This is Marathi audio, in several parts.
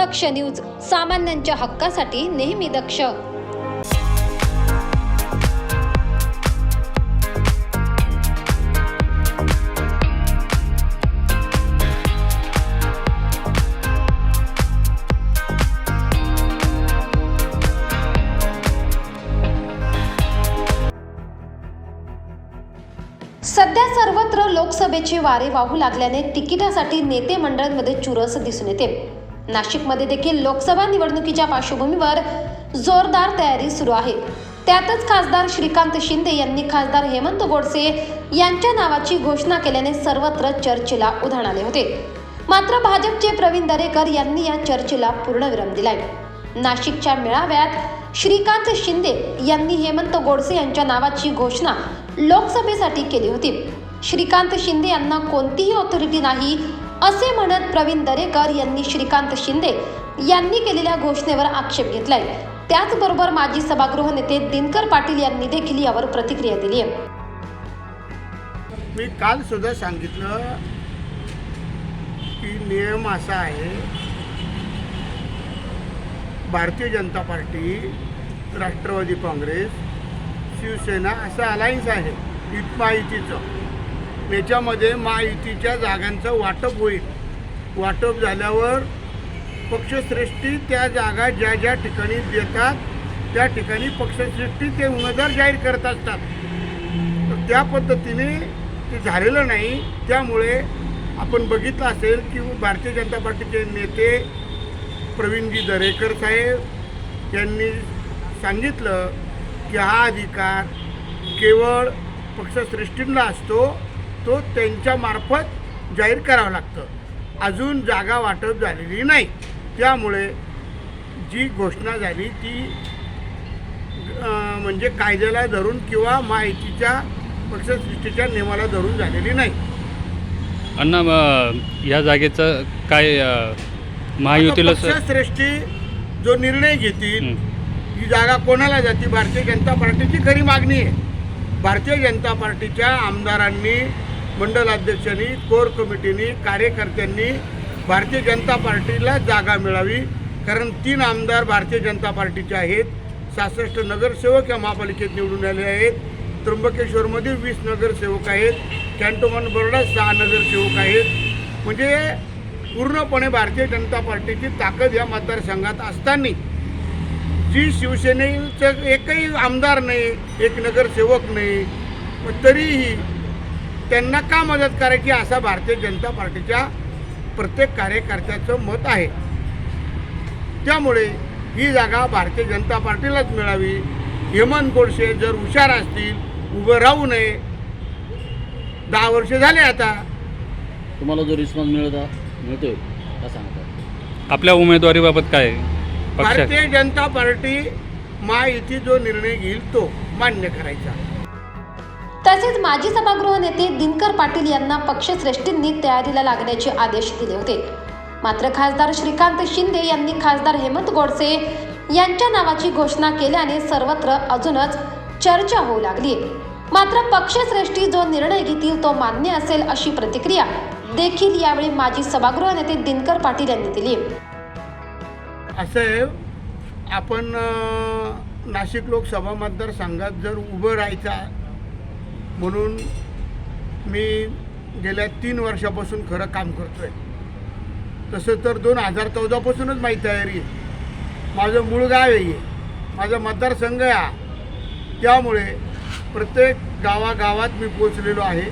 दक्ष न्यूज सामान्यांच्या हक्कासाठी नेहमी दक्ष. सध्या सर्वत्र लोकसभेचे वारे वाहू लागल्याने तिकिटासाठी नेते मंडळांमध्ये चुरस दिसून येते. नाशिकमध्ये देखील लोकसभा निवडणुकीच्या पार्श्वभूमीवर जोरदार तयारी सुरू आहे. त्यातच खासदार श्रीकांत शिंदे यांनी खासदार हेमंत गोडसे यांच्या नावाची घोषणा केल्याने सर्वत्र चर्चेला उधाण आले होते. मात्र भाजपचे प्रवीण दरेकर यांनी या चर्चेला पूर्णविराम दिलाय. नाशिकच्या मेळाव्यात श्रीकांत शिंदे यांनी हेमंत गोडसे यांच्या नावाची घोषणा लोकसभेसाठी केली होती. श्रीकांत शिंदे यांना कोणतीही ऑथॉरिटी नाही असे म्हणत प्रवीण दरेकर यांनी श्रीकांत शिंदे यांनी केलेल्या घोषणेवर आक्षेप घेतलाय. त्याचबरोबर माजी सभागृह नेते दिनकर पाटील यांनी देखील यावर प्रतिक्रिया दिली आहे. मी काल सुद्धा सांगितलं की नियम असा आहे भारतीय जनता पार्टी राष्ट्रवादी काँग्रेस शिवसेना असं अलायन्स आहे. इतमाहितीचं याच्यामध्ये महायुतीच्या जागांचं वाटप होईल. वाटप झाल्यावर पक्षश्रेष्ठी त्या जागा ज्या ज्या ठिकाणी देतात त्या ठिकाणी पक्षश्रेष्ठी ते उमेदवार जाहीर करत असतात. तर त्या पद्धतीने ते झालेलं नाही. त्यामुळे आपण बघितलं असेल की भारतीय जनता पार्टीचे नेते प्रवीणजी दरेकर साहेब यांनी सांगितलं की हा अधिकार केवळ पक्षश्रेष्ठींना असतो तो त्यांच्यामार्फत जाहीर करावं लागतं. अजून जागा वाटप झालेली नाही. त्यामुळे जी घोषणा झाली ती म्हणजे कायद्याला धरून किंवा माहितीच्या पक्षसृष्टीच्या नियमाला धरून झालेली नाही. अण्णा या जागेचं काय महायुतीला पक्षश्रेष्ठी जो निर्णय घेतील. ही जागा कोणाला जाते? भारतीय जनता पार्टीची खरी मागणी आहे. भारतीय जनता पार्टीच्या आमदारांनी मंडलाध्यक्षांनी कोर कमिटीनी कार्यकर्त्यांनी भारतीय जनता पार्टीला जागा मिळावी. कारण तीन आमदार भारतीय जनता पार्टीचे आहेत. सहासष्ट नगरसेवक या महापालिकेत निवडून आले आहेत. त्र्यंबकेश्वरमध्ये वीस नगरसेवक आहेत. कॅन्टोन्मेंट बोर्डात सहा नगरसेवक आहेत. म्हणजे पूर्णपणे भारतीय जनता पार्टीची ताकद या मतदारसंघात असताना. जी शिवसेनेचं एकही आमदार नाही एक नगरसेवक नाही तरीही त्यांना का मदत करायची असा भारतीय जनता पार्टीच्या प्रत्येक कार्यकर्त्याचं मत आहे. त्यामुळे ही जागा भारतीय जनता पार्टीलाच मिळावी. हेमंत गोडसे जर हुशार असतील उभं राहू नये. दहा वर्ष झाले आता. तुम्हाला जो रिस्पॉन्स मिळता मिळतोय का सांगता? आपल्या उमेदवारीबाबत काय? भारतीय जनता पार्टी महायुती जो निर्णय घेईल तो मान्य करायचा. तसेच माजी सभागृह नेते दिनकर पाटील यांना पक्षश्रेष्ठींनी तयारीला लागण्याचे आदेश दिले होते. मात्र खासदार श्रीकांत शिंदे यांनी खासदार हेमंत गोडसे यांच्या नावाची घोषणा केल्याने सर्वत्र अजूनच चर्चा होऊ लागली मात्र पक्षश्रेष्ठी जो निर्णय घेतील तो मान्य असेल अशी प्रतिक्रिया देखील यावेळी माजी सभागृह नेते दिनकर पाटील यांनी दिली असं आपण नाशिक लोकसभा मतदारसंघात जर उभं राहायचा म्हणून मी गेल्या तीन वर्षापासून खरं काम करतो आहे तसं तर दोन हजार चौदापासूनच माझी तयारी आहे. माझं मूळ गाव आहे माझा मतदारसंघ आहे त्यामुळे प्रत्येक गावागावात मी पोचलेलो आहे.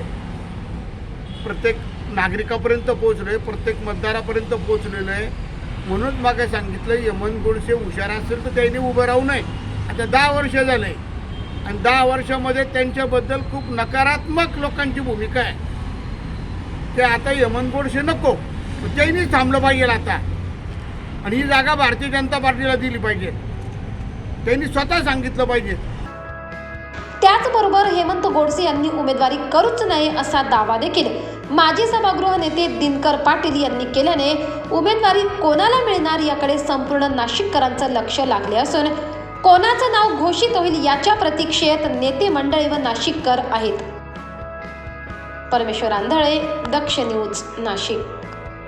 प्रत्येक नागरिकापर्यंत पोचलो आहे प्रत्येक मतदारापर्यंत पोचलेलो आहे. म्हणूनच मागे सांगितलं यमन गोडसे हुशार असेल तर त्यांनी उभं राहू नये. आता दहा वर्ष झाले. आणि दहा वर्षामध्ये त्यांच्याबद्दल खूप नकारात्मक लोकांची भूमिका आहे. ते आता यमन गोडसे नको मग त्यांनीच थांबलं पाहिजे आता. आणि ही जागा भारतीय जनता पार्टीला दिली पाहिजे. त्यांनी स्वतः सांगितलं पाहिजे. त्याचबरोबर हेमंत गोडसे यांनी उमेदवारी करूच नाही असा दावा देखील माजी सभागृह नेते दिनकर पाटील यांनी केल्याने उमेदवारी कोणाला मिळणार याकडे संपूर्ण नाशिककरांचं लक्ष लागले असून कोणाचं नाव घोषित होईल याच्या प्रतीक्षेत नेते मंडळी व नाशिककर आहेत. परमेश्वर आंधळे दक्ष न्यूज नाशिक.